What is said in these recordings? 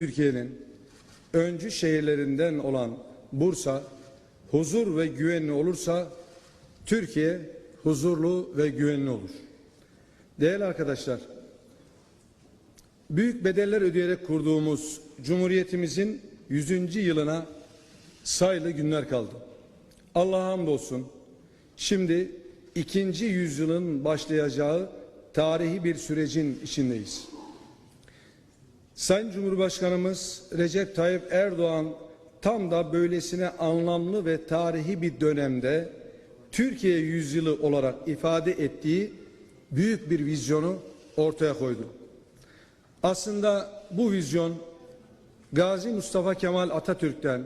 Türkiye'nin öncü şehirlerinden olan Bursa huzur ve güvenli olursa Türkiye huzurlu ve güvenli olur. Değerli arkadaşlar, büyük bedeller ödeyerek kurduğumuz Cumhuriyetimizin 100. yılına sayılı günler kaldı. Allah'a hamdolsun şimdi ikinci yüzyılın başlayacağı tarihi bir sürecin içindeyiz. Sayın Cumhurbaşkanımız Recep Tayyip Erdoğan tam da böylesine anlamlı ve tarihi bir dönemde Türkiye yüzyılı olarak ifade ettiği büyük bir vizyonu ortaya koydu. Aslında bu vizyon Gazi Mustafa Kemal Atatürk'ten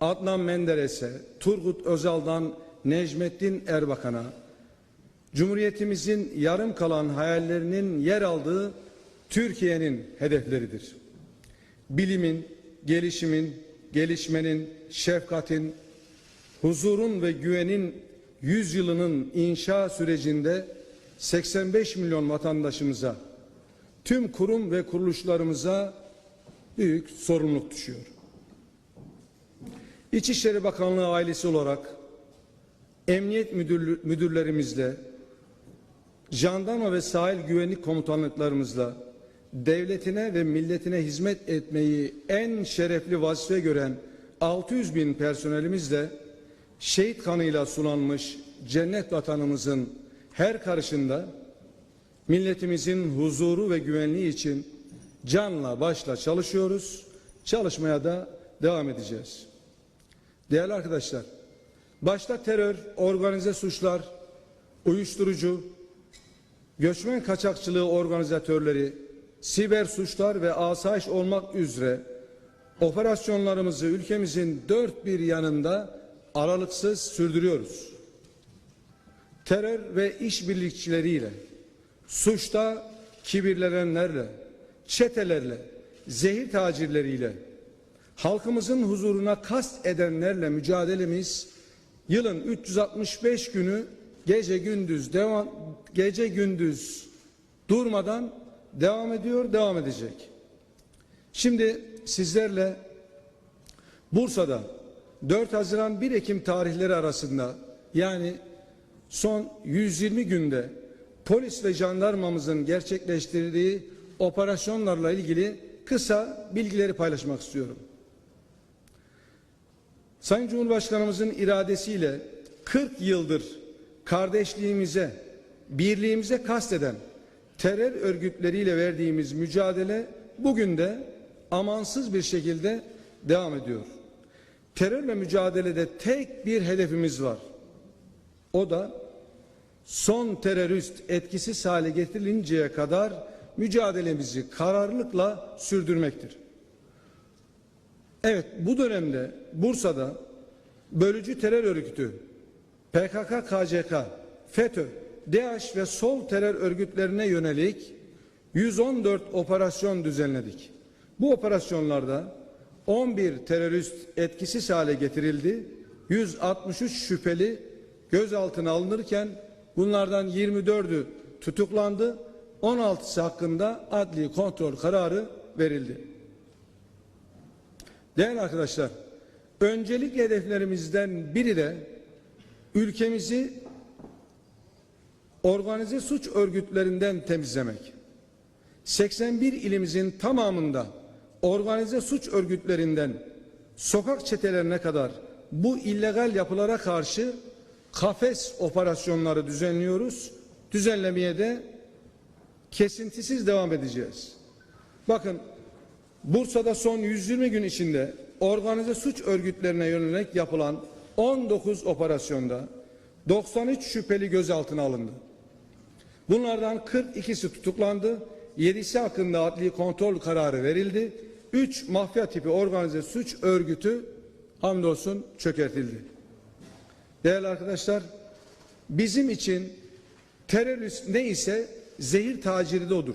Adnan Menderes'e, Turgut Özal'dan Necmettin Erbakan'a, Cumhuriyetimizin yarım kalan hayallerinin yer aldığı Türkiye'nin hedefleridir. Bilimin, gelişimin, gelişmenin, şefkatin, huzurun ve güvenin yüzyılının inşa sürecinde 85 milyon vatandaşımıza, tüm kurum ve kuruluşlarımıza büyük sorumluluk düşüyor. İçişleri Bakanlığı ailesi olarak emniyet müdürlerimizle, jandarma ve sahil güvenlik komutanlıklarımızla devletine ve milletine hizmet etmeyi en şerefli vazife gören 600 bin personelimizle şehit kanıyla sulanmış cennet vatanımızın her karışında milletimizin huzuru ve güvenliği için canla başla çalışıyoruz. Çalışmaya da devam edeceğiz. Değerli arkadaşlar, başta terör, organize suçlar, uyuşturucu, göçmen kaçakçılığı organizatörleri, siber suçlar ve asayiş olmak üzere operasyonlarımızı ülkemizin dört bir yanında aralıksız sürdürüyoruz. Terör ve işbirlikçileriyle, suçta kibirlenenlerle, çetelerle, zehir tacirleriyle, halkımızın huzuruna kast edenlerle mücadelemiz yılın 365 günü gece gündüz devam gece gündüz durmadan devam ediyor, devam edecek. Şimdi sizlerle Bursa'da 4 Haziran 1 Ekim tarihleri arasında yani son 120 günde polis ve jandarmamızın gerçekleştirdiği operasyonlarla ilgili kısa bilgileri paylaşmak istiyorum. Sayın Cumhurbaşkanımızın iradesiyle 40 yıldır kardeşliğimize, birliğimize kasteden terör örgütleriyle verdiğimiz mücadele bugün de amansız bir şekilde devam ediyor. Terörle mücadelede tek bir hedefimiz var. O da son terörist etkisiz hale getirilinceye kadar mücadelemizi kararlılıkla sürdürmektir. Evet bu dönemde Bursa'da bölücü terör örgütü PKK, KCK, FETÖ, DAEŞ ve sol terör örgütlerine yönelik 114 operasyon düzenledik. Bu operasyonlarda 11 terörist etkisiz hale getirildi. 163 şüpheli gözaltına alınırken bunlardan 24'ü tutuklandı. 16'sı hakkında adli kontrol kararı verildi. Değerli arkadaşlar, öncelikli hedeflerimizden biri de ülkemizi organize suç örgütlerinden temizlemek. 81 ilimizin tamamında organize suç örgütlerinden sokak çetelerine kadar bu illegal yapılara karşı kafes operasyonları düzenliyoruz. Düzenlemeye de kesintisiz devam edeceğiz. Bakın Bursa'da son 120 gün içinde organize suç örgütlerine yönelik yapılan 19 operasyonda 93 şüpheli gözaltına alındı. Bunlardan 42'si tutuklandı, 7'si hakkında adli kontrol kararı verildi. 3 mafya tipi organize suç örgütü hamdolsun çökertildi. Değerli arkadaşlar, bizim için terörist ne ise zehir taciri de odur.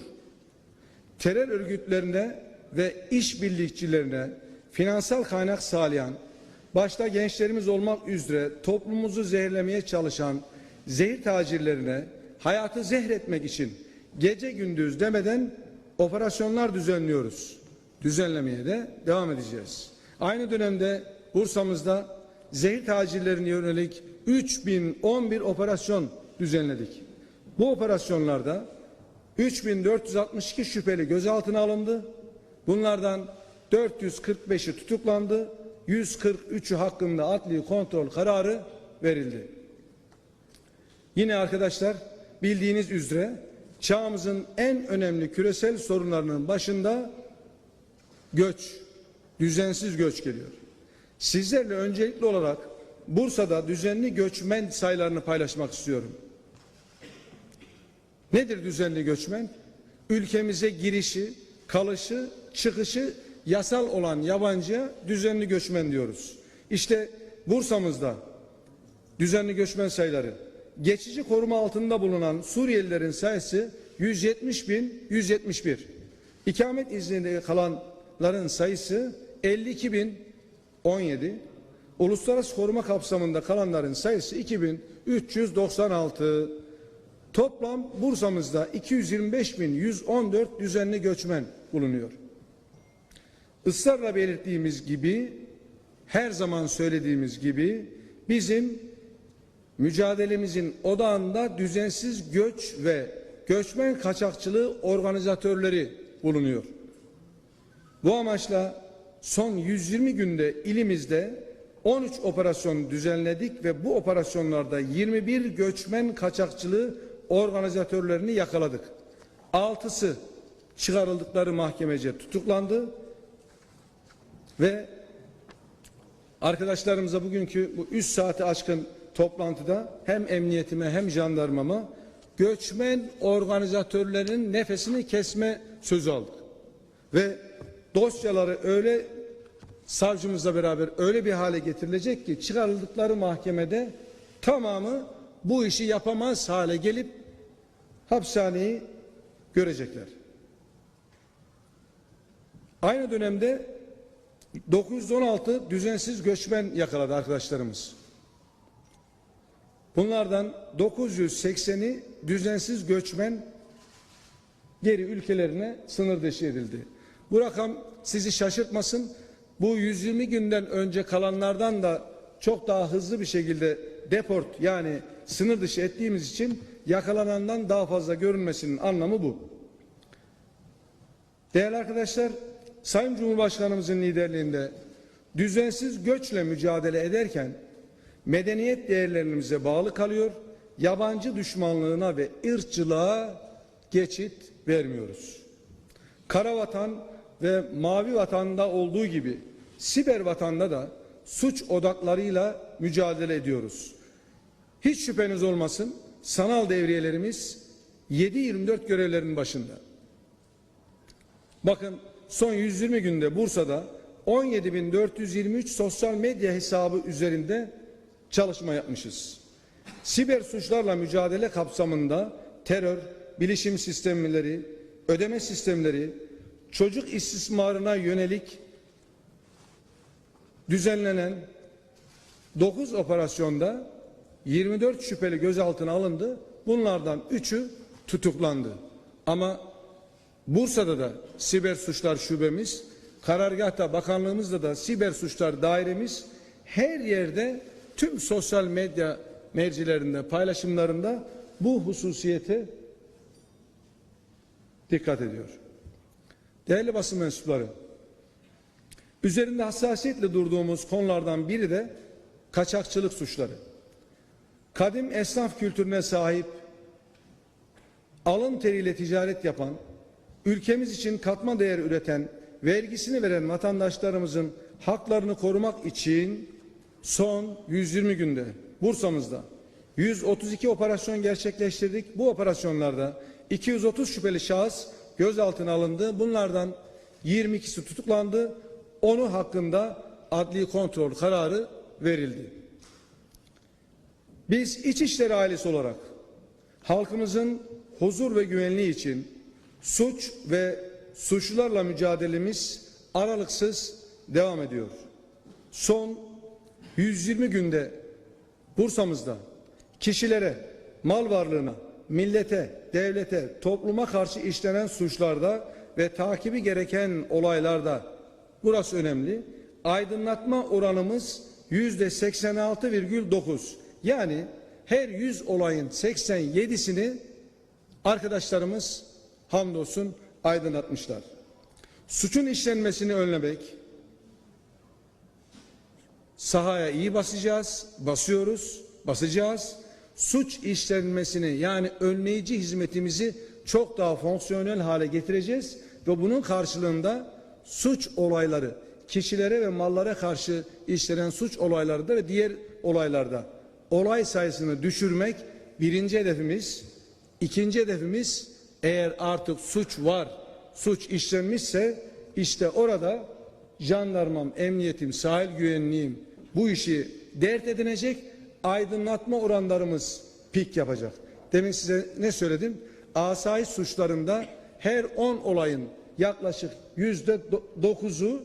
Terör örgütlerine ve işbirlikçilerine finansal kaynak sağlayan, başta gençlerimiz olmak üzere toplumumuzu zehirlemeye çalışan zehir tacirlerine hayatı zehretmek için gece gündüz demeden operasyonlar düzenliyoruz. düzenlemeye de devam edeceğiz. Aynı dönemde Bursa'mızda zehir tacirlerine yönelik 3011 operasyon düzenledik. Bu operasyonlarda 3462 şüpheli gözaltına alındı. Bunlardan 445'i tutuklandı. 143'ü hakkında adli kontrol kararı verildi. Yine arkadaşlar bildiğiniz üzere çağımızın en önemli küresel sorunlarının başında göç, düzensiz göç geliyor. Sizlerle öncelikli olarak Bursa'da düzenli göçmen sayılarını paylaşmak istiyorum. Nedir düzenli göçmen? Ülkemize girişi, kalışı, çıkışı yasal olan yabancıya düzenli göçmen diyoruz. İşte Bursa'mızda düzenli göçmen sayıları geçici koruma altında bulunan Suriyelilerin sayısı 170 bin 171. İkamet izninde kalanların sayısı 52 bin 17. Uluslararası koruma kapsamında kalanların sayısı 2396. Toplam Bursa'mızda 225.114 düzenli göçmen bulunuyor. Israrla belirttiğimiz gibi, her zaman söylediğimiz gibi bizim mücadelemizin odağında düzensiz göç ve göçmen kaçakçılığı organizatörleri bulunuyor. Bu amaçla son 120 günde ilimizde 13 operasyon düzenledik ve bu operasyonlarda 21 göçmen kaçakçılığı organizatörlerini yakaladık. Altısı çıkarıldıkları mahkemece tutuklandı ve arkadaşlarımıza bugünkü bu 3 saati aşkın toplantıda hem emniyetime hem jandarmama göçmen organizatörlerin nefesini kesme sözü aldık. Ve dosyaları öyle savcımızla beraber öyle bir hale getirilecek ki çıkarıldıkları mahkemede tamamı bu işi yapamaz hale gelip hapishaneyi görecekler. Aynı dönemde 916 düzensiz göçmen yakaladı arkadaşlarımız. Bunlardan 980'i düzensiz göçmen geri ülkelerine sınır dışı edildi. Bu rakam sizi şaşırtmasın. Bu 120 günden önce kalanlardan da çok daha hızlı bir şekilde deport yani sınır dışı ettiğimiz için yakalanandan daha fazla görünmesinin anlamı bu. Değerli arkadaşlar, Sayın Cumhurbaşkanımızın liderliğinde düzensiz göçle mücadele ederken medeniyet değerlerimize bağlı kalıyor, yabancı düşmanlığına ve ırkçılığa geçit vermiyoruz. Kara vatan ve mavi vatanda olduğu gibi siber vatanda da suç odaklarıyla mücadele ediyoruz. Hiç şüpheniz olmasın sanal devriyelerimiz 7-24 görevlerinin başında. Bakın son 120 günde Bursa'da 17.423 sosyal medya hesabı üzerinde çalışma yapmışız. Siber suçlarla mücadele kapsamında terör, bilişim sistemleri, ödeme sistemleri, çocuk istismarına yönelik düzenlenen 9 operasyonda 24 şüpheli gözaltına alındı. Bunlardan 3'ü tutuklandı. Ama Bursa'da da siber suçlar şubemiz, karargahta bakanlığımızda da siber suçlar dairemiz her yerde tüm sosyal medya mercilerinde paylaşımlarında bu hususiyete dikkat ediyor. Değerli basın mensupları, üzerinde hassasiyetle durduğumuz konulardan biri de kaçakçılık suçları. Kadim esnaf kültürüne sahip, alın teriyle ticaret yapan, ülkemiz için katma değer üreten, vergisini veren vatandaşlarımızın haklarını korumak için son 120 günde Bursa'mızda 132 operasyon gerçekleştirdik. Bu operasyonlarda 230 şüpheli şahıs gözaltına alındı. Bunlardan 22'si tutuklandı. Onu hakkında adli kontrol kararı verildi. Biz İçişleri ailesi olarak halkımızın huzur ve güvenliği için suç ve suçlularla mücadelemiz aralıksız devam ediyor. Son 120 günde Bursa'mızda kişilere, mal varlığına, millete, devlete, topluma karşı işlenen suçlarda ve takibi gereken olaylarda burası önemli. Aydınlatma oranımız yüzde 86,9. Yani her 100 olayın 87'sini arkadaşlarımız hamdolsun aydınlatmışlar. Suçun işlenmesini önlemek, sahaya iyi basacağız, basıyoruz, basacağız. Suç işlenmesini yani önleyici hizmetimizi çok daha fonksiyonel hale getireceğiz ve bunun karşılığında suç olayları, kişilere ve mallara karşı işlenen suç olaylarında ve diğer olaylarda olay sayısını düşürmek birinci hedefimiz. İkinci hedefimiz eğer artık suç var, suç işlenmişse işte orada jandarmam, emniyetim, sahil güvenliğim bu işi dert edinecek, aydınlatma oranlarımız pik yapacak. Demin size ne söyledim? Asayiş suçlarında her 10 olayın yaklaşık yüzde dokuzu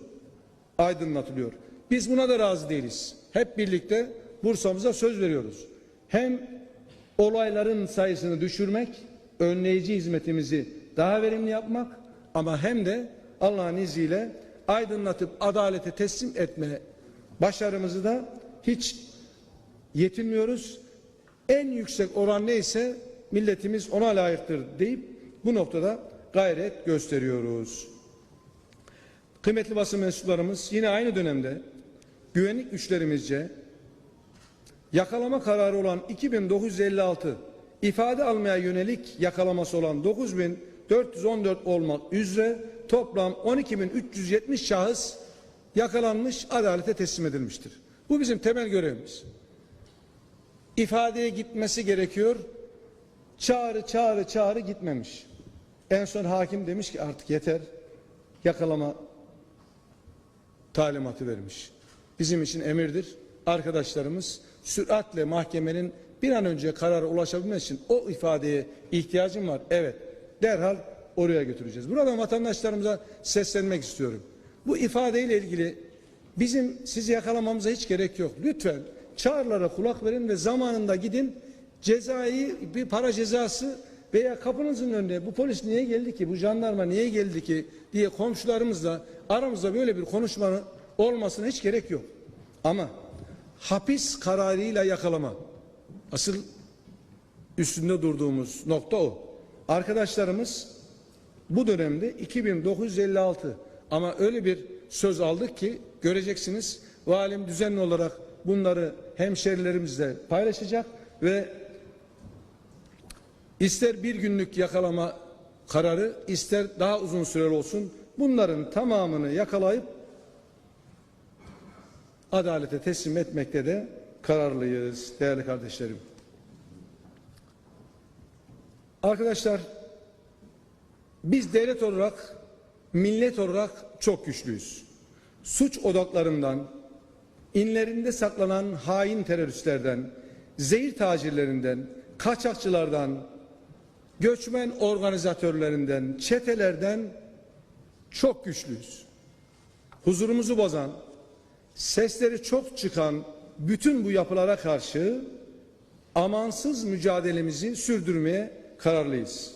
aydınlatılıyor. Biz buna da razı değiliz. Hep birlikte Bursa'mıza söz veriyoruz. Hem olayların sayısını düşürmek, önleyici hizmetimizi daha verimli yapmak ama hem de Allah'ın izniyle aydınlatıp adalete teslim etme başarımızı da hiç yetinmiyoruz. En yüksek oran neyse milletimiz ona layıktır deyip bu noktada gayret gösteriyoruz. Kıymetli basın mensuplarımız yine aynı dönemde güvenlik güçlerimizce yakalama kararı olan 2956 ifade almaya yönelik yakalaması olan 9414 olmak üzere toplam 12370 şahıs yakalanmış adalete teslim edilmiştir. Bu bizim temel görevimiz. İfadeye gitmesi gerekiyor. Çağrı çağrı çağrı gitmemiş. En son hakim demiş ki artık yeter. Yakalama talimatı vermiş. Bizim için emirdir. Arkadaşlarımız süratle mahkemenin bir an önce karara ulaşabilmesi için o ifadeye ihtiyacım var. Evet. Derhal oraya götüreceğiz. Burada vatandaşlarımıza seslenmek istiyorum. Bu ifadeyle ilgili bizim sizi yakalamamıza hiç gerek yok. Lütfen çağrılara kulak verin ve zamanında gidin cezayı bir para cezası veya kapınızın önünde bu polis niye geldi ki bu jandarma niye geldi ki diye komşularımızla aramızda böyle bir konuşmanın olmasına hiç gerek yok. Ama hapis kararıyla yakalama asıl üstünde durduğumuz nokta o. Arkadaşlarımız bu dönemde 2956 ama öyle bir söz aldık ki göreceksiniz valim düzenli olarak bunları hemşerilerimizle paylaşacak ve ister bir günlük yakalama kararı ister daha uzun süreli olsun bunların tamamını yakalayıp adalete teslim etmekte de kararlıyız değerli kardeşlerim. Arkadaşlar biz devlet olarak millet olarak çok güçlüyüz. Suç odaklarından, inlerinde saklanan hain teröristlerden, zehir tacirlerinden, kaçakçılardan, göçmen organizatörlerinden, çetelerden çok güçlüyüz. Huzurumuzu bozan, sesleri çok çıkan bütün bu yapılara karşı amansız mücadelemizi sürdürmeye kararlıyız.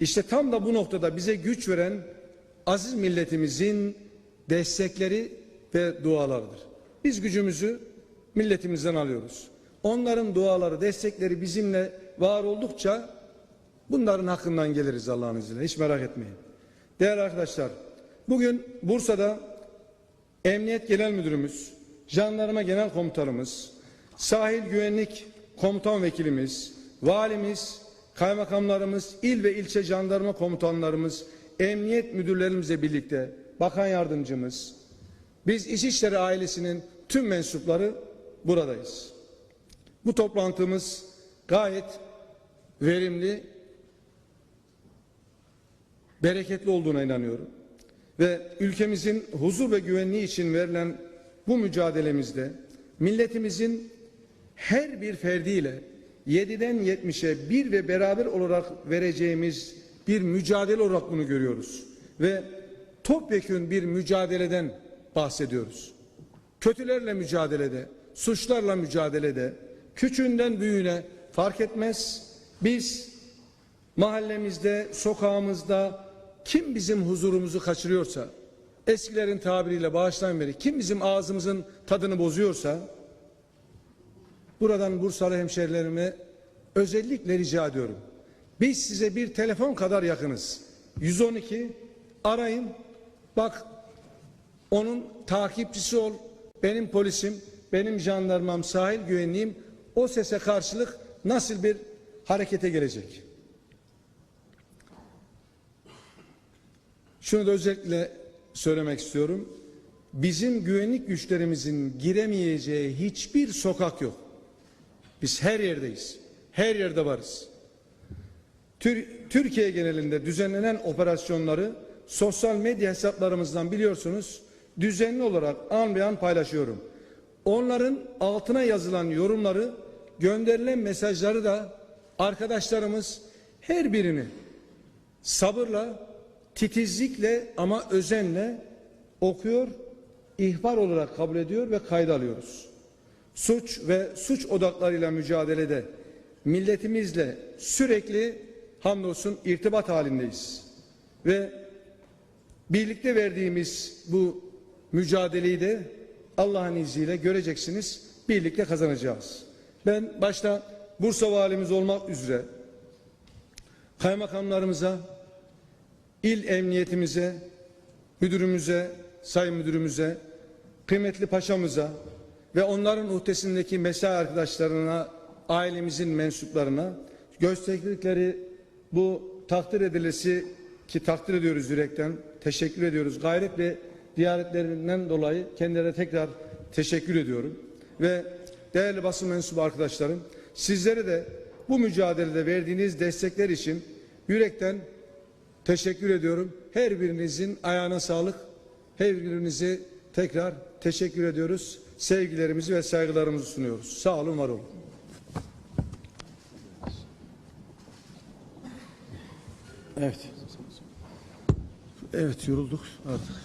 İşte tam da bu noktada bize güç veren aziz milletimizin destekleri ve dualarıdır. Biz gücümüzü milletimizden alıyoruz. Onların duaları, destekleri bizimle var oldukça bunların hakkından geliriz Allah'ın izniyle. Hiç merak etmeyin. Değerli arkadaşlar, bugün Bursa'da Emniyet Genel Müdürümüz, Jandarma Genel Komutanımız, Sahil Güvenlik Komutan Vekilimiz, Valimiz, kaymakamlarımız, il ve ilçe jandarma komutanlarımız, emniyet müdürlerimizle birlikte bakan yardımcımız, biz İçişleri ailesinin tüm mensupları buradayız. Bu toplantımız gayet verimli, bereketli olduğuna inanıyorum. Ve ülkemizin huzur ve güvenliği için verilen bu mücadelemizde milletimizin her bir ferdiyle 7'den 70'e bir ve beraber olarak vereceğimiz bir mücadele olarak bunu görüyoruz. Ve topyekün bir mücadeleden bahsediyoruz. Kötülerle mücadelede, suçlarla mücadelede, küçüğünden büyüğüne fark etmez. Biz mahallemizde, sokağımızda, kim bizim huzurumuzu kaçırıyorsa, eskilerin tabiriyle bağıştan beri kim bizim ağzımızın tadını bozuyorsa, buradan Bursalı hemşerilerime özellikle rica ediyorum. Biz size bir telefon kadar yakınız. 112 arayın. Bak onun takipçisi ol. Benim polisim, benim jandarmam, sahil güvenliğim o sese karşılık nasıl bir harekete gelecek? Şunu da özellikle söylemek istiyorum. Bizim güvenlik güçlerimizin giremeyeceği hiçbir sokak yok. Biz her yerdeyiz. Her yerde varız. Tür- Türkiye genelinde düzenlenen operasyonları sosyal medya hesaplarımızdan biliyorsunuz düzenli olarak an be an paylaşıyorum. Onların altına yazılan yorumları, gönderilen mesajları da arkadaşlarımız her birini sabırla, titizlikle ama özenle okuyor, ihbar olarak kabul ediyor ve kayda alıyoruz. Suç ve suç odaklarıyla mücadelede milletimizle sürekli hamdolsun irtibat halindeyiz. Ve birlikte verdiğimiz bu mücadeleyi de Allah'ın izniyle göreceksiniz. Birlikte kazanacağız. Ben başta Bursa valimiz olmak üzere kaymakamlarımıza, il emniyetimize, müdürümüze, sayın müdürümüze, kıymetli paşamıza ve onların uhdesindeki mesai arkadaşlarına, ailemizin mensuplarına gösterdikleri bu takdir edilesi ki takdir ediyoruz yürekten, teşekkür ediyoruz. Gayret ve dolayı kendilerine tekrar teşekkür ediyorum. Ve değerli basın mensubu arkadaşlarım, sizlere de bu mücadelede verdiğiniz destekler için yürekten Teşekkür ediyorum. Her birinizin ayağına sağlık. Her birinize tekrar teşekkür ediyoruz. Sevgilerimizi ve saygılarımızı sunuyoruz. Sağ olun, var olun. Evet. Evet, yorulduk artık.